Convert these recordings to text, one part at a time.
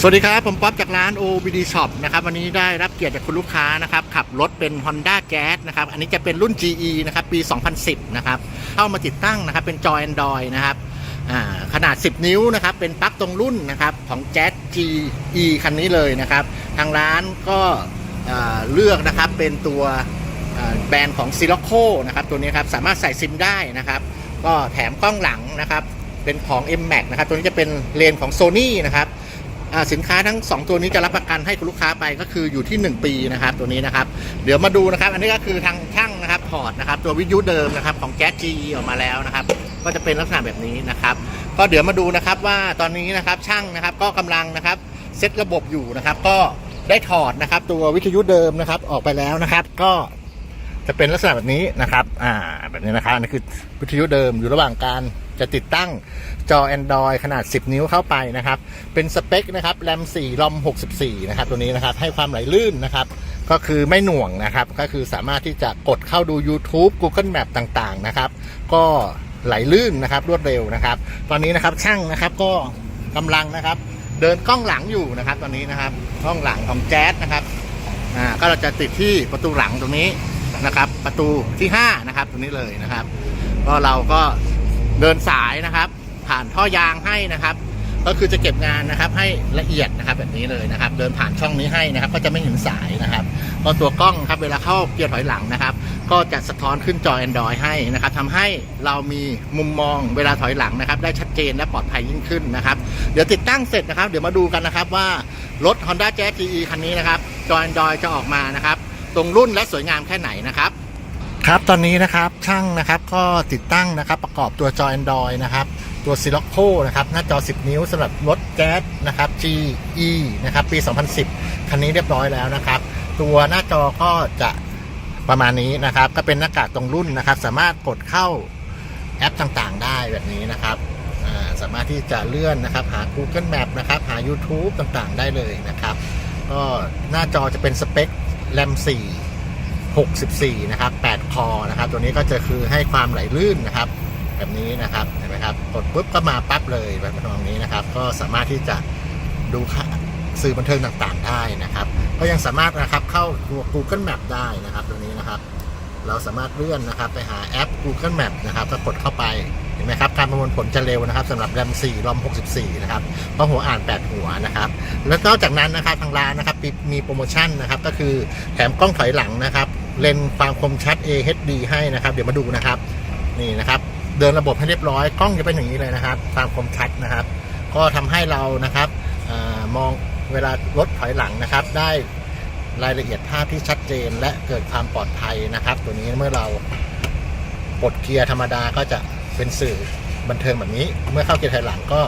สวัสดีครับ ผมป๊อปจากร้าน OBD Shop นะครับวันนี้ได้รับเกียรติจากคุณลูกค้านะครับขับรถเป็น Honda Jazz นะครับอันนี้จะเป็นรุ่น GE นะครับปี 2010 นะครับเข้ามาติดตั้งนะครับเป็นจอ Android นะครับขนาด 10 นิ้วนะครับเป็นปลั๊กตรงรุ่นนะครับของ Jazz GE คันนี้เลยนะครับทางร้านก็เลือกนะครับเป็นตัวแบรนด์ของ s i l o c o นะครับตัวนี้ครับสามารถใส่ซิมได้นะครับก็แถมกล้องหลังนะครับเป็นของ M Max นะครับตัวนี้จะเป็นเลนของ Sony นะครับ สินค้าทั้ง 2 ตัวนี้จะรับประกันให้คุณลูกค้าไปก็คืออยู่ที่ 1 ปีนะครับตัวนี้นะครับ เดี๋ยวมาดูนะครับ อันนี้ก็คือทางช่างนะครับถอดนะครับ ตัววิทยุเดิมนะครับของแก๊ส GE ออกมาแล้วนะครับ ก็จะเป็นลักษณะแบบนี้นะครับ ก็เดี๋ยวมาดูนะครับว่าตอนนี้นะครับช่างนะครับก็กำลังนะครับเซตระบบอยู่นะครับ ก็ได้ถอดนะครับ ตัววิทยุเดิมนะครับออกไปแล้วนะครับ ก็จะเป็นลักษณะแบบนี้นะครับ อ่า แบบนี้นะครับอันนี้คือวิทยุเดิมอยู่ระหว่างการ จะติดตั้งจอ Android ขนาด 10 นิ้วเข้าไปนะครับ เป็นสเปคนะครับแรม4รอม64 นะครับ ตัวนี้นะครับ ให้ความไหลลื่นนะครับ ก็คือไม่หน่วงนะครับ ก็คือสามารถที่จะกดเข้าดู YouTube Google Map ต่างๆ นะครับ ก็ไหลลื่นนะครับ รวดเร็วนะครับ ตอนนี้นะครับช่างนะครับก็กำลังนะครับ เดินกล้องหลังอยู่นะครับ ตอนนี้นะครับกล้องหลังของแจ๊สนะครับอ่าก็เราจะติดที่ประตูหลังตรงนี้นะครับ ประตูที่5นะครับตรงนี้เลยนะครับ ก็เราก็ เดินสายนะครับ ผ่านท่อยางให้นะครับ ก็คือจะเก็บงานนะครับ ให้ละเอียดนะครับแบบนี้เลยนะครับ เดินผ่านช่องนี้ให้นะครับ ก็จะไม่เห็นสายนะครับก็ตัวกล้องครับเวลาเข้าเกียร์ถอยหลังนะครับ ก็จะสะท้อนขึ้นจอ Android ให้นะครับทำให้เรามีมุมมองเวลาถอยหลังนะครับ ได้ชัดเจนและปลอดภัยยิ่งขึ้นนะครับ เดี๋ยวติดตั้งเสร็จนะครับ เดี๋ยวมาดูกันนะครับว่ารถ Honda Jazz GE คันนี้นะครับจอ Android จะออกมานะครับ ตรงรุ่นและสวยงามแค่ไหนนะครับ ครับตอนนี้นะครับช่างนะครับก็ติดตั้งนะครับประกอบตัวจอ Android นะครับตัว s i l o c o นะครับหน้าจอ 10 นิ้วสำหรับรถแก๊สนะครับ GE นะครับปี 2010 คันนี้เรียบร้อยแล้วนะครับ ตัวหน้าจอก็จะประมาณนี้นะครับ ก็เป็นหน้ากากตรงรุ่นนะครับ สามารถกดเข้าแอปต่างๆ ได้แบบนี้นะครับสามารถที่จะเลื่อนนะครับ หา Google Map นะครับ หา YouTube ต่างๆ ได้เลยนะครับ ก็หน้าจอจะเป็นสเปคแรม4 64 นะครับ 8 คอนะครับ ตัวนี้ก็จะคือให้ความไหลลื่นนะครับ แบบนี้นะครับเห็นไหมครับกดปุ๊บก็มาปั๊บเลยแบบตรงนี้นะครับ ก็สามารถที่จะดูสื่อบันเทิงต่างๆได้นะครับ ก็ยังสามารถนะครับเข้า Google Map ได้นะครับ ตัวนี้นะครับ เราสามารถเลื่อนนะครับ ไปหาแอป Google Map นะครับก็กดเข้าไปเห็นไหมครับการประมวลผลจะเร็วนะครับสำหรับแรม 4 รอม 64 นะครับเพราะหัวอ่าน 8 หัวนะครับ แล้วนอกจากนั้นนะครับทางร้านนะครับมีโปรโมชั่นนะครับ ก็คือแถมกล้องถอยหลังนะครับ เลนความคมชัด AHD ให้นะครับ เดี๋ยวมาดูนะครับ นี่นะครับ เดินระบบให้เรียบร้อย กล้องจะเป็นอย่างนี้เลยนะครับ ความคมชัดนะครับ ก็ทำให้เรานะครับอมองเวลารถถอยหลังนะครับ ได้รายละเอียดภาพที่ชัดเจน และเกิดความปลอดภัยนะครับ ตัวนี้เมื่อเราปลดเกียร์ธรรมดาก็จะเป็นสื่อบันเทิงแบบนี้ เมื่อเข้าเกียร์ถอยหลังก็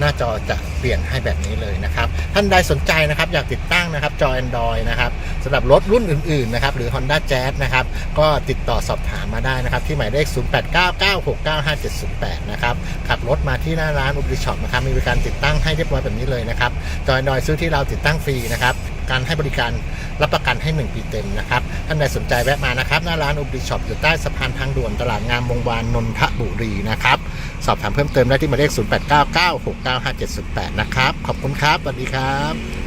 หน้าจอจะเปลี่ยนให้แบบนี้เลยนะครับ ท่านใดสนใจนะครับอยากติดตั้งนะครับจอ Android นะครับสำหรับรถรุ่นอื่นๆนะครับหรือ Honda Jazz นะครับก็ติดต่อสอบถามมาได้นะครับ ที่หมายเลข 0899695708 นะครับขับรถมาที่หน้าร้านอุปกรณ์ช็อปนะครับมีบริการติดตั้งให้เรียบร้อยแบบนี้เลยนะครับจอ Android ซื้อที่เราติดตั้งฟรีนะครับการให้บริการรับประกันให้ 1 ปีเต็มนะครับ ท่านใดสนใจแวะมานะครับ หน้าร้านอุปกรณ์ช็อปอยู่ใต้สะพานทางด่วนตลาดงามวงวานนนทบุรีนะครับ สอบถามเพิ่มเติมได้ที่หมายเลข 0899695708 นะครับ ขอบคุณครับสวัสดีครับ